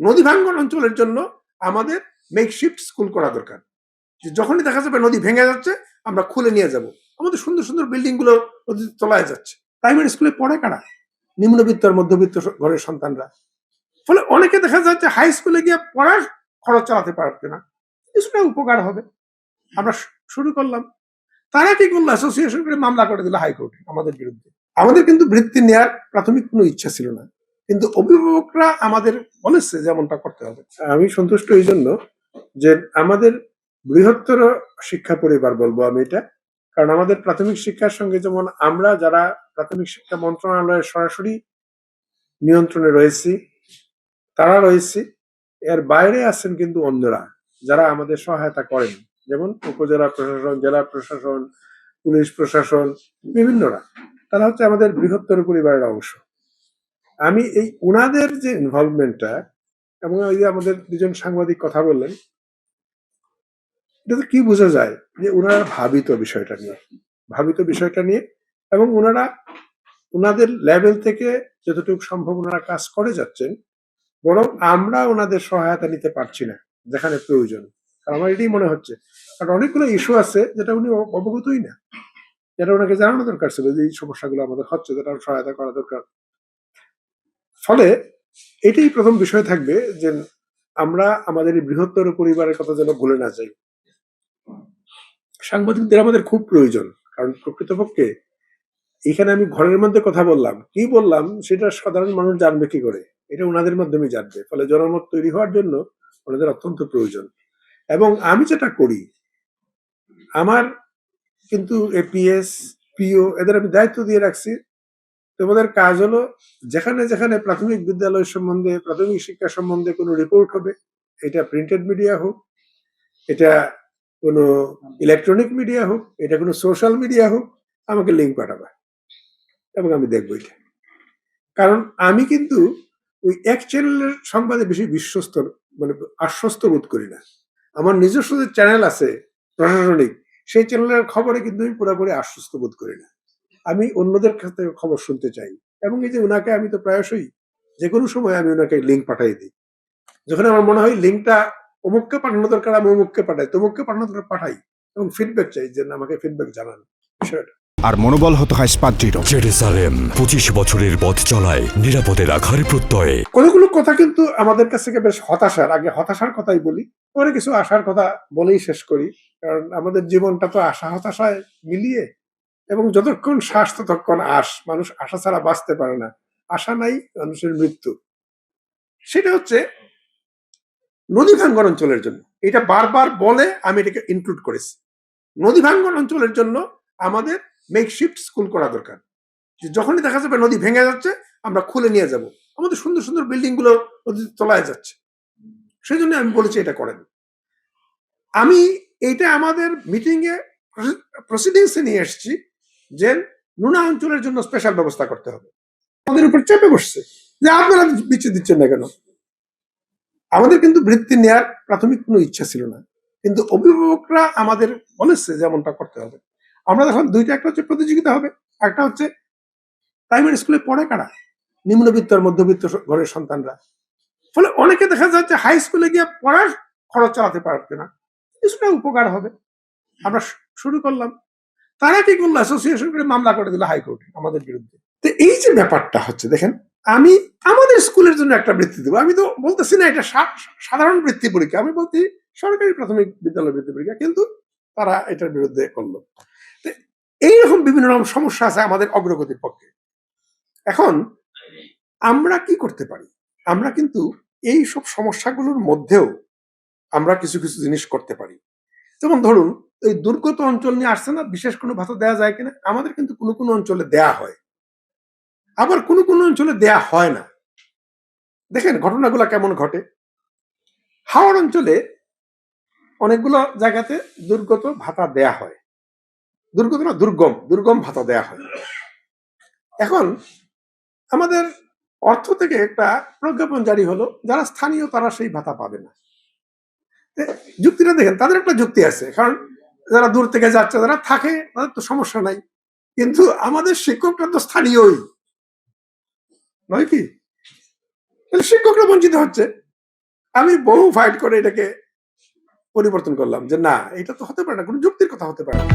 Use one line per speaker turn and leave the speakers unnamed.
নদী ভাঙ্গন অঞ্চলের জন্য আমাদের মেকশিফট স্কুল করা দরকার। যখনই দেখা যাবে নদী ভেঙে যাচ্ছে, আমরা খুলে নিয়ে যাব। আমাদের সুন্দর সুন্দর বিল্ডিংগুলো নদীর তলায় যাচ্ছে। প্রাইমারি স্কুলে পড়ে কারা? নিম্নবিত্ত আর মধ্যবিত্ত ঘরের সন্তানরা। ফলে অনেকে দেখা যাচ্ছে হাই স্কুলে গিয়ে পড়ার খরচ চালাতে পারছে না। কিছুটা উপকার হবে। আমরা শুরু করলাম। তারা কি করল? অ্যাসোসিয়েশন করে মামলা করে দিল হাইকোর্টে আমাদের বিরুদ্ধে। আমাদের কিন্তু বৃত্তি নেওয়ার প্রাথমিক কোনো ইচ্ছা ছিল না। কিন্তু অভিভাবকরা আমাদের বলেছে যেমনটা করতে হবে। আমি সন্তুষ্ট এই জন্য যে আমাদের বৃহত্তর শিক্ষা পরিবার বলব আমি এটা। কারণ আমাদের প্রাথমিক শিক্ষার সঙ্গে যেমন আমরা যারা প্রাথমিক শিক্ষা মন্ত্রণালয়ের সরাসরি নিয়ন্ত্রণে রয়েছি, তারা রয়েছে। এর বাইরে আছেন কিন্তু অন্যরা যারা আমাদের সহায়তা করেন। যেমন উপজেলা প্রশাসন, জেলা প্রশাসন, পুলিশ প্রশাসন, বিভিন্নরা। তারা হচ্ছে আমাদের বৃহত্তর পরিবারের অংশ। আমি এই উনাদের যে ইনভলভমেন্টটা এবং ওই যে আমাদের দুজন সাংবাদিক কথা বললেন, এটাতে কি বোঝা যায় যে ওনারা ভাবিত বিষয়টা নিয়ে? ভাবিত বিষয়টা নিয়ে এবং ওনারা ওনাদের লেভেল থেকে যতটুকু সম্ভব ওনারা কাজ করে যাচ্ছেন, বরং আমরা ওনাদের সহায়তা নিতে পারছি না, যেখানে প্রয়োজন। আমার এটাই মনে হচ্ছে। কারণ অনেকগুলো ইস্যু আছে যেটা উনি অবগতই না। যেটা ওনাকে জানানো দরকার ছিল যে এই সমস্যাগুলো আমাদের হচ্ছে, যেটা সহায়তা করা দরকার। ফলে এটাই প্রথম বিষয় থাকবে যে আমরা আমাদের বৃহত্তর পরিবারের কথা যেন ভুলে না যাই। সাংবাদিকদের আমাদের খুব প্রয়োজন, কারণ প্রকৃতপক্ষে এখানে আমি ঘরের মধ্যে কথা বললাম। কি বললাম? সেটা সাধারণ মানুষ জানবে কি করে? এটা ওনাদের মাধ্যমে জানবে। ফলে জনমত তৈরি হওয়ার জন্য ওনাদের অত্যন্ত প্রয়োজন। এবং আমি যেটা করি, আমার কিন্তু এপিএস পিও এদের আমি দায়িত্ব দিয়ে রাখছি। তোমাদের কাজ হলো যেখানে যেখানে প্রাথমিক বিদ্যালয় সম্বন্ধে, প্রাথমিক শিক্ষা সম্বন্ধে কোনো রিপোর্ট হবে, এটা প্রিন্টেড মিডিয়া হোক, এটা কোনো ইলেকট্রনিক মিডিয়া হোক, এটা কোনো সোশ্যাল মিডিয়া হোক, আমাকে লিঙ্ক পাঠাবা। এবং আমি দেখব এটা। কারণ আমি কিন্তু ওই এক চ্যানেলের সংবাদে বেশি বিশ্বস্ত মানে আশ্বস্ত বোধ করি না। আমার নিজস্ব যে চ্যানেল আছে, প্রশাসনিক, সেই চ্যানেলের খবরে কিন্তু আমি পুরোপুরি আশ্বস্ত বোধ করি না। আমি অন্যদের কাছ থেকে খবর শুনতে চাই। এবং এই যে ওনাকে আমি তো প্রায়শই যে কোনো সময় আমি ওনাকে লিঙ্ক পাঠাই দিই। যখন আমার মনে হয় লিঙ্কটা অমুককে পাঠানো দরকার আমি অমুককে পাঠাই। তমুককে পাঠানো দরকার পাঠাই। এবং ফিডব্যাক চাই যে না, আমাকে ফিডব্যাক জানান বিষয়টা।
আর মনোবল হতে হয় স্পাত
জেরুসালেম পঁচিশ বছরের পথ চলায় নিরাপদে রাখার প্রত্যয়ে।
কতগুলো কথা কিন্তু আমাদের কাছ থেকে বেশ হতাশার। আগে হতাশার কথাই বলি পরে কিছু আশার কথা বলেই শেষ করি। কারণ আমাদের জীবনটা তো আশা হতাশায় মিলিয়ে এবং যতক্ষণ শ্বাস ততক্ষণ আশ মানুষ আশা ছাড়া বাঁচতে পারে না। আশা নাই, মানুষের মৃত্যু। সেটা হচ্ছে নদী ভাঙ্গন অঞ্চলের জন্য। এটা বারবার বলে, আমি এটাকে ইনক্লুড করেছি। নদী ভাঙ্গন অঞ্চলের জন্য আমাদের মেকশিফট স্কুল করা দরকার। যখনই দেখা যাবে নদী ভেঙে যাচ্ছে, আমরা খুলে নিয়ে যাব। আমাদের সুন্দর সুন্দর বিল্ডিংগুলো নদীর তলায় যাচ্ছে। সেই জন্য আমি বলেছি এটা করেন। আমি এইটা আমাদের মিটিং এ প্রসিডিংসে নিয়ে এসেছি। যে নুনা অঞ্চলের জন্য স্পেশাল ব্যবস্থা করতে হবে। আমাদের উপর চেপে বসছে যে আপনারা বিচ্ছেদ দিচ্ছেন না কেন? আমাদের কিন্তু বৃত্তি নেয়ার প্রাথমিক কোনো ইচ্ছা ছিল না। কিন্তু অভিভাবকরা আমাদের বলেছে যেমনটা করতে হবে। আমরা দেখুন দুইটা, একটা হচ্ছে প্রতিযোগিতা হবে, একটা হচ্ছে প্রাইমারি স্কুলে পড়ে কারা? নিম্নবিত্ত আর মধ্যবিত্ত ঘরের সন্তানরা। ফলে অনেকে দেখা যাচ্ছে হাই স্কুলে গিয়ে পড়ার খরচ চালাতে পারছে না। কিছুটা উপকার হবে। আমরা শুরু করলাম। তারা কি করল? অ্যাসোসিয়েশন করে মামলা করে দিল হাইকোর্টে আমাদের বিরুদ্ধে। তো এই যে ব্যাপারটা হচ্ছে, দেখেন, আমি আমাদের স্কুলের জন্য একটা বৃত্তি দেবো। আমি তো বলতেছি না এটা সাধারণ বৃত্তি পরীক্ষা। আমি বলছি সরকারি প্রাথমিক বিদ্যালয় বৃত্তি পরীক্ষা, কিন্তু তারা এটার বিরুদ্ধে করল। এইরকম বিভিন্ন রকম সমস্যা আছে আমাদের অগ্রগতির পক্ষে। এখন আমরা কি করতে পারি? আমরা কিন্তু এই সব সমস্যাগুলোর মধ্যেও আমরা কিছু কিছু জিনিস করতে পারি। যেমন ধরুন এই দুর্গত অঞ্চল নিয়ে আসছে না, বিশেষ কোনো ভাতা দেওয়া যায় কিনা, আমাদের কিন্তু কোনো কোনো অঞ্চলে দেয়া হয়। আবার কোনো কোনো অঞ্চলে দেয়া হয় না। দেখেন ঘটনাগুলো কেমন ঘটে। হাওড় অঞ্চলে অনেকগুলো জায়গাতে দুর্গত ভাতা দেয়া হয়। দুর্গত না, দুর্গম দুর্গম ভাতা দেয়া হয়। এখন আমাদের অর্থ থেকে একটা প্রজ্ঞাপন জারি হলো, যারা স্থানীয় তারা সেই ভাতা পাবে না। যুক্তিটা দেখেন, তাদের একটা যুক্তি আছে। কারণ যারা দূর থেকে যাচ্ছে, যারা থাকে, তাদের তো সমস্যা নাই। কিন্তু আমাদের শিক্ষকরা তো স্থানীয়ই। নয় কি? শিক্ষকরা বঞ্চিত হচ্ছে। আমি বহু ফাইট করে এটাকে পরিবর্তন করলাম যে না, এটা তো হতে পারে না, কোনো যুক্তির কথা হতে পারে না।